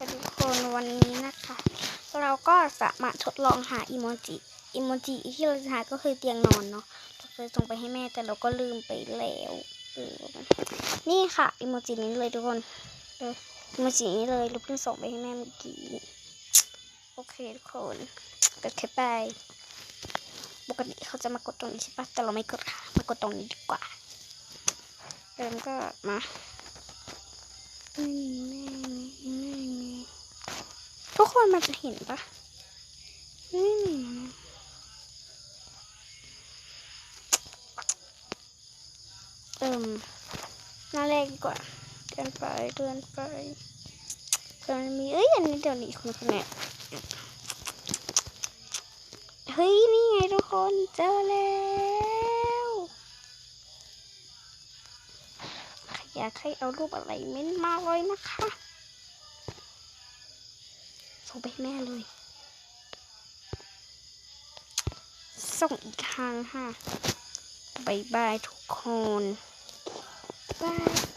ทุกคนวันนี้นะคะ เราก็จะมาทดลองหาอีโมจิอีโมจิที่เราจะหาก็คือเตียงนอนเนาะเราเคยส่งไปให้แม่แต่เราก็ลืมไปแล้วนี่ค่ะอีโมจินี้เลยทุกคนเอออีโมจินี้เลยเราเพิ่งส่งไปให้แม่เมื่อกี้โอเคทุกคนกดเข้าไปปกติเขาจะมากดตรงนี้ใช่ปะแต่เราไม่กดค่ะมากดตรงนี้ดีกว่าเริ่มก็มาไม่มีแม่มีไม่มี ทุกคนมันจะเห็นปะไม่มีนะเอิ่มหน้าแรกดีกว่าเดินไปเดินไปเดินมีเอ้ยอันนี้เดี๋ยวนี้คุณคุณเนี่เฮ้ย นี่ไงทุกคนเจอแล้วอยากให้เอารูปอะไรเม้นมาเลยนะคะ ส่งไปให้แม่เลย ส่งอีกครั้งค่ะบายบายทุกคน บาย